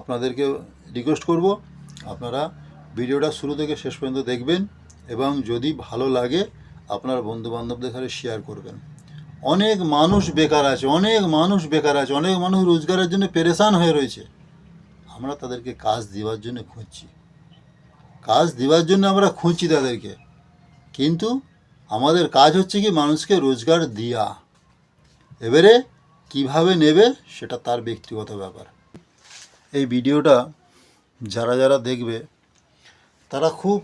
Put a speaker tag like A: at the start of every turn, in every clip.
A: আপনাদেরকে রিকোয়েস্ট করব, আপনারা ভিডিওটা শুরু থেকে শেষ পর্যন্ত দেখবেন এবং যদি ভালো লাগে, আপনার বন্ধু বান্ধবদের সাথে শেয়ার করবেন। অনেক মানুষ বেকার আছে, অনেক মানুষ বেকার আছে, অনেক মানুষ রোজগারের জন্য পেরেশান হয়ে রয়েছে। আমরা তাদেরকে কাজ দেওয়ার জন্য খুঁজছি। কাজ দেওয়ার জন্য আমরা খুঁজছি তাদেরকে। কিন্তু আমাদের কাজ হচ্ছে কি, মানুষকে রোজগার দেওয়া এবারে কীভাবে নেবে, সেটা তার ব্যক্তিগত ব্যাপার। এই ভিডিওটা যারা যারা দেখবে, তারা খুব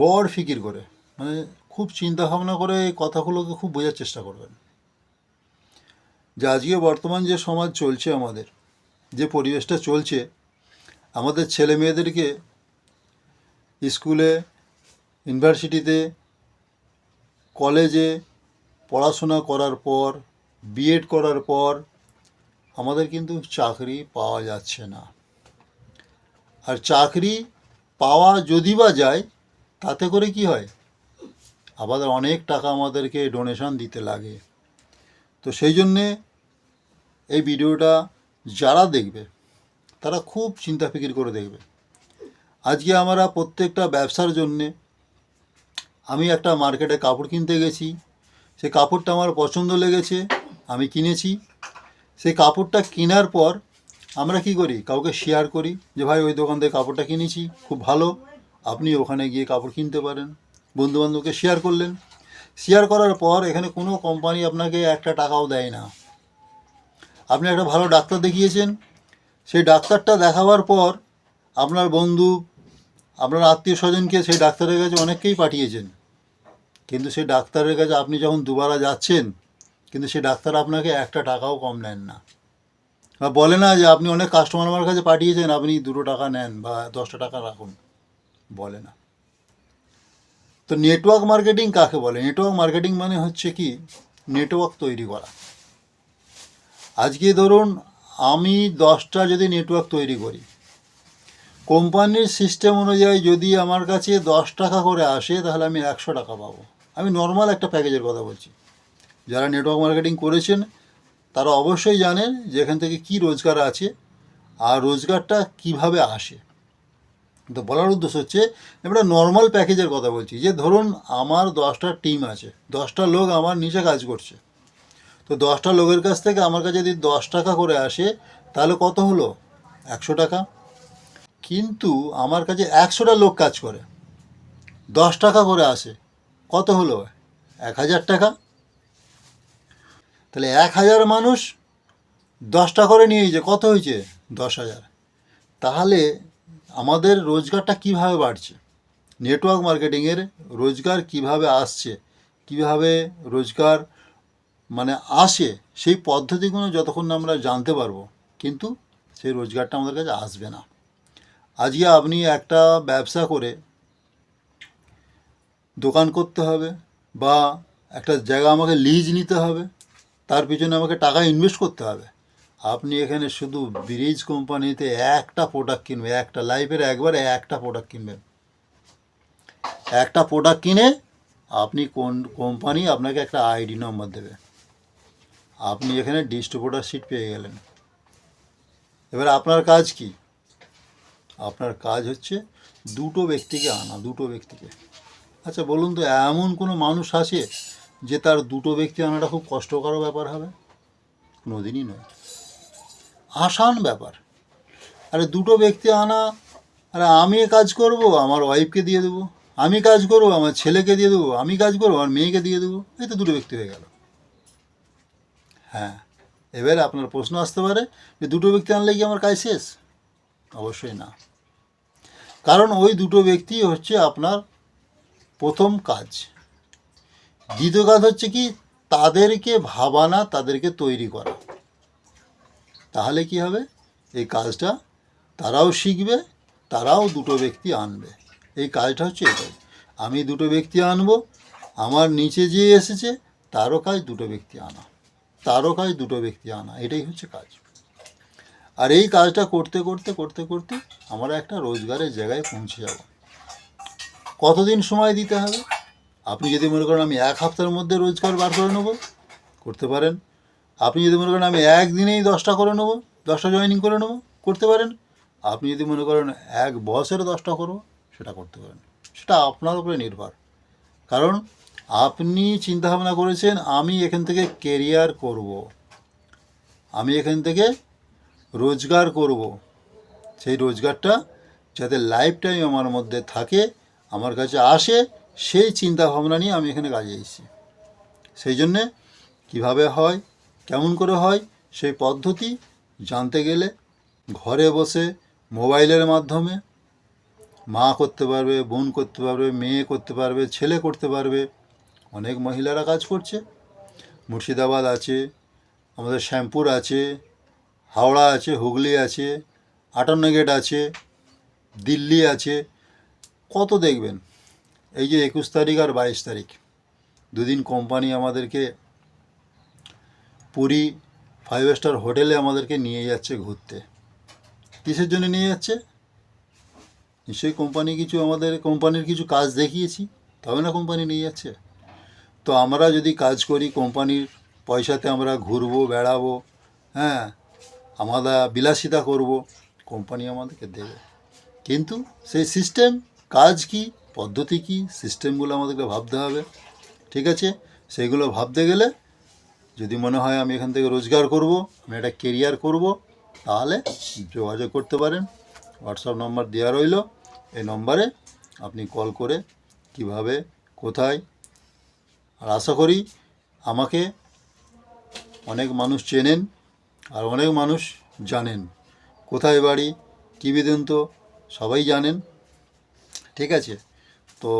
A: গড় ফিকির করে। মানে খুব চিন্তা ভাবনা করে এই কথাগুলোকে খুব বোঝার চেষ্টা করবেন। যে আজকে বর্তমান যে সমাজ চলছে আমাদের, যে পরিবেশটা চলছে, আমাদের ছেলে মেয়েদেরকে স্কুলে, ইউনিভার্সিটিতে, কলেজে পড়াশোনা করার পর, বিএড করার পর আমাদের কিন্তু চাকরি পাওয়া যাচ্ছে না। আর চাকরি পাওয়া যদি বা যায়, তাতে করে কি হয়? আবার অনেক টাকা আমাদেরকে ডোনেশন দিতে লাগে। তো সেই জন্যে এই ভিডিওটা যারা দেখবে, তারা খুব চিন্তা ফিকির করে দেখবে। আজকে আমরা প্রত্যেকটা ব্যবসার জন্যে আমি একটা মার্কেটে কাপড় কিনতে গেছি। সে কাপড়টা আমার পছন্দ লেগেছে, আমি কিনেছি। সেই কাপড়টা কেনার পর আমরা কি করি? কাউকে শেয়ার করি যে, ভাই, ওই দোকান থেকে কাপড়টা কিনেছি, খুব ভালো। আপনি ওখানে গিয়ে কাপড় কিনতে পারেন। বন্ধুবান্ধবকে শেয়ার করলেন। শেয়ার করার পর এখানে কোনো কোম্পানি আপনাকে একটা টাকাও দেয় না। আপনি একটা ভালো ডাক্তার দেখিয়েছেন। সেই ডাক্তারটা দেখাবার পর আপনার বন্ধু, আপনার আত্মীয় স্বজনকে সেই ডাক্তারের কাছে অনেককেই পাঠিয়েছেন। কিন্তু সেই ডাক্তারের কাছে আপনি যখন দুবারা যাচ্ছেন কিন্তু সেই ডাক্তার আপনাকে একটা টাকাও কম নেন না। বা বলে না যে, আপনি অনেক কাস্টমার আমার কাছে পাঠিয়েছেন, আপনি দুটো টাকা নেন বা দশটা টাকা রাখুন। বলে না। তো নেটওয়ার্ক মার্কেটিং কাকে বলে? নেটওয়ার্ক মার্কেটিং মানে হচ্ছে কি? নেটওয়ার্ক তৈরি করা। আজকে ধরুন, আমি দশটা যদি নেটওয়ার্ক তৈরি করি, কোম্পানির সিস্টেম অনুযায়ী যদি আমার কাছে দশ টাকা করে আসে, তাহলে আমি একশো টাকা পাবো। আমি নর্মাল একটা প্যাকেজের কথা বলছি। যারা নেটওয়ার্ক মার্কেটিং করেছেন, তারা অবশ্যই জানেন যে এখান থেকে কী রোজগার আছে আর রোজগারটা কীভাবে আসে। তো বলার উদ্দেশ্য হচ্ছে, আমরা নর্মাল প্যাকেজের কথা বলছি। যে ধরুন, আমার দশটা টিম আছে, দশটা লোক আমার নিচে কাজ করছে। তো দশটা লোকের কাছ থেকে আমার কাছে যদি দশ টাকা করে আসে, তাহলে কত হলো? একশো টাকা। কিন্তু আমার কাছে একশোটা লোক কাজ করে, দশ টাকা করে আসে, কত হলো? এক হাজার টাকা। তাহলে এক হাজার মানুষ দশটা করে নিয়েছে, কত হয়েছে? দশ হাজার। তাহলে আমাদের রোজগারটা কীভাবে বাড়ছে? নেটওয়ার্ক মার্কেটিংয়ের রোজগার কীভাবে আসছে? কীভাবে রোজগার মানে আসে? সেই পদ্ধতিগুলো যতক্ষণ আমরা জানতে পারব, কিন্তু সেই রোজগারটা আমাদের কাছে আসবে না। আজকে আপনি একটা ব্যবসা করে দোকান করতে হবে বা একটা জায়গা আমাকে লিজ নিতে হবে তার পিছনে আমাকে টাকা ইনভেস্ট করতে হবে। আপনি এখানে শুধু ব্রিজ কোম্পানিতে একটা প্রোডাক্ট কিনবেন, একটা লাইফের একবারে একটা প্রোডাক্ট কিনবেন। একটা প্রোডাক্ট কিনে আপনি কোন কোম্পানি আপনাকে একটা আইডি নম্বর দেবে। আপনি এখানে ডিস্ট্রিবিউটার সিট পেয়ে গেলেন। এবার আপনার কাজ কি? আপনার কাজ হচ্ছে দুটো ব্যক্তিকে আনা, দুটো ব্যক্তিকে। আচ্ছা বলুন তো, এমন কোনো মানুষ আছে যে তার দুটো ব্যক্তি আনাটা খুব কষ্টকর ব্যাপার হবে। কোনোদিনই নয়। আসান ব্যাপার। আরে দুটো ব্যক্তি আনা, আরে আমি কাজ করব, আমার ওয়াইফকে দিয়ে দেবো। আমি কাজ করব, আমার ছেলেকে দিয়ে দেবো। আমি কাজ করব, আমার মেয়েকে দিয়ে দেবো। এই তো দুটো ব্যক্তি হয়ে গেল। হ্যাঁ এবারে আপনার প্রশ্ন আসতে পারে যে দুটো ব্যক্তি আনলে কি আমার কাজ শেষ? অবশ্যই না। কারণ ওই দুটো ব্যক্তি হচ্ছে আপনার প্রথম কাজ। দ্বিতীয় কাজ হচ্ছে কি, তাদেরকে ভাবানা, তাদেরকে তৈরি করা। তাহলে কি হবে? এই কাজটা তারাও শিখবে, তারাও দুটো ব্যক্তি আনবে। এই কাজটা হচ্ছে এটাই। আমি দুটো ব্যক্তি আনব, আমার নিচে যে এসেছে, তারও কাজ দুটো ব্যক্তি আনা। তারও কাজ দুটো ব্যক্তি আনা। এটাই হচ্ছে কাজ। আর এই কাজটা করতে করতে করতে করতে আমরা একটা রোজগারের জায়গায় পৌঁছে যাব। কতদিন সময় দিতে হবে? আপনি যদি মনে করেন আমি এক হপ্তার মধ্যে রোজগার বার করে নেব, করতে পারেন আপনি যদি মনে করেন আমি একদিনেই দশটা করে নেব, দশটা জয়েনিং করে নেব, করতে পারেন আপনি যদি মনে করেন এক বছরে দশটা করব, সেটা করতে পারেন সেটা আপনার উপরে নির্ভর কারণ আপনি চিন্তাভাবনা করেছেন, আমি এখান থেকে কেরিয়ার করব। আমি এখান থেকে রোজগার করব। সেই রোজগারটা যাতে লাইফ টাইম আমার মধ্যে থাকে, আমার কাছে আসে সেই চিন্তা ভাবনা নিয়ে আমি এখানে কাজে এসেছি। সেই জন্যে কীভাবে হয়, কেমন করে হয়, সেই পদ্ধতি জানতে গেলে ঘরে বসে মোবাইলের মাধ্যমে মা করতে পারবে, বোন করতে পারবে, মেয়ে করতে পারবে, ছেলে করতে পারবে। অনেক মহিলারা কাজ করছে। মুর্শিদাবাদ আছে, আমাদের শ্যামপুর আছে, হাওড়া আছে, হুগলি আছে আটান্ন গেট আছে, দিল্লি আছে। কত দেখবেন? এই যে একুশ তারিখ আর বাইশ তারিখ, দুদিন কোম্পানি আমাদেরকে পুরী ফাইভ স্টার হোটেলে আমাদেরকে নিয়ে যাচ্ছে ঘুরতে। কিসের জন্য নিয়ে যাচ্ছে? নিশ্চয়ই কোম্পানি কিছু আমাদের কোম্পানির কিছু কাজ দেখিয়েছি, তবে না কোম্পানি নিয়ে যাচ্ছে। তো আমরা যদি কাজ করি কোম্পানির পয়সাতে আমরা ঘুরবো, বেড়াবো হ্যাঁ আমরা বিলাসিতা করব কোম্পানি আমাদেরকে দেবে। কিন্তু সেই সিস্টেম কাজ কি? পদ্ধতি কি? সিস্টেমগুলো আমাদেরকে ভাবতে হবে। ঠিক আছে? সেইগুলো ভাবতে গেলে যদি মনে হয় আমি এখান থেকে রোজগার করব, আমি একটা কেরিয়ার করব, তাহলে যোগাযোগ করতে পারেন। হোয়াটসঅ্যাপ নম্বর দেওয়া রইল। এই নম্বরে আপনি কল করে কীভাবে, কোথায়, আর আশা করি আমাকে অনেক মানুষ চেনেন আর অনেক মানুষ জানেন। কোথায় বাড়ি, কী বিদন্ত, সবাই জানেন। ঠিক আছে? তো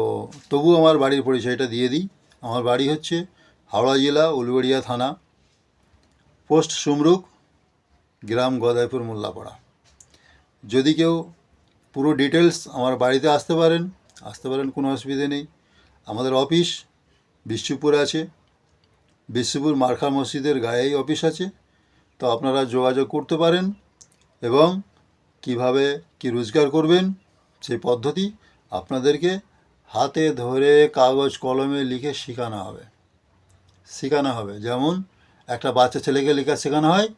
A: তবু আমার বাড়ির পরিচয়টা দিয়ে দিই। আমার বাড়ি হচ্ছে হাওড়া জেলা, উলবেড়িয়া থানা, পোস্ট সুমরুক গ্রাম গদাইপুর, মোল্লাপাড়া। যদি কেউ পুরো ডিটেলস আমার বাড়িতে আসতে পারেন আসতে পারেন, কোনো অসুবিধে নেই। আমাদের অফিস বিশ্বপুরে আছে। বিশ্বপুর মার্খা মসজিদের গায়েই অফিস আছে। তো আপনারা যোগাযোগ করতে পারেন এবং কীভাবে কি রোজগার করবেন, সেই পদ্ধতি আপনাদেরকে হাতে ধরে কাগজ কলমে লিখে শেখানো হবে। শেখানো হবে। যেমন, একটা বাচ্চা ছেলেকে লেখা শেখানো হয়।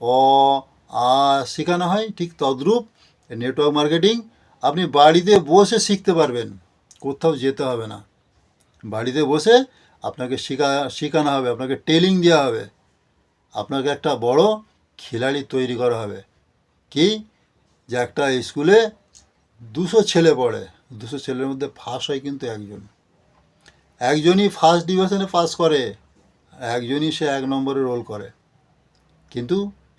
A: অ, আ শেখানো হয়। ঠিক তদ্রূপ নেটওয়ার্ক মার্কেটিং আপনি বাড়িতে বসে শিখতে পারবেন। কোথাও যেতে হবে না। বাড়িতে বসে আপনাকে শেখা, শেখানো হবে। আপনাকে ট্রেনিং দেওয়া হবে। আপনাকে একটা বড় খিলাড়ি তৈরি করা হবে। কি? যে একটা স্কুলে দুশো ছেলে পড়ে। দুশো ছেলের মধ্যে ফার্স্ট হয় কিন্তু একজন। একজনই ফার্স্ট ডিভিশনে পাস করে, একজনই সে এক নম্বরে রোল করে। কিন্তু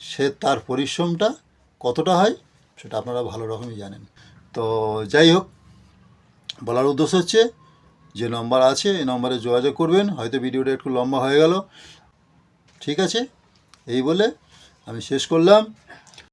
A: সে তার পরিশ্রমটা কতটা হয় সেটা আপনারা ভালো রকমই জানেন। তো যাই হোক, বলার উদ্দেশ্য হচ্ছে যে নম্বর আছে, এই নম্বরে যোগাযোগ করবেন, হয়তো ভিডিওটা একটু লম্বা হয়ে গেল। ঠিক আছে, এই বলে আমি শেষ করলাম।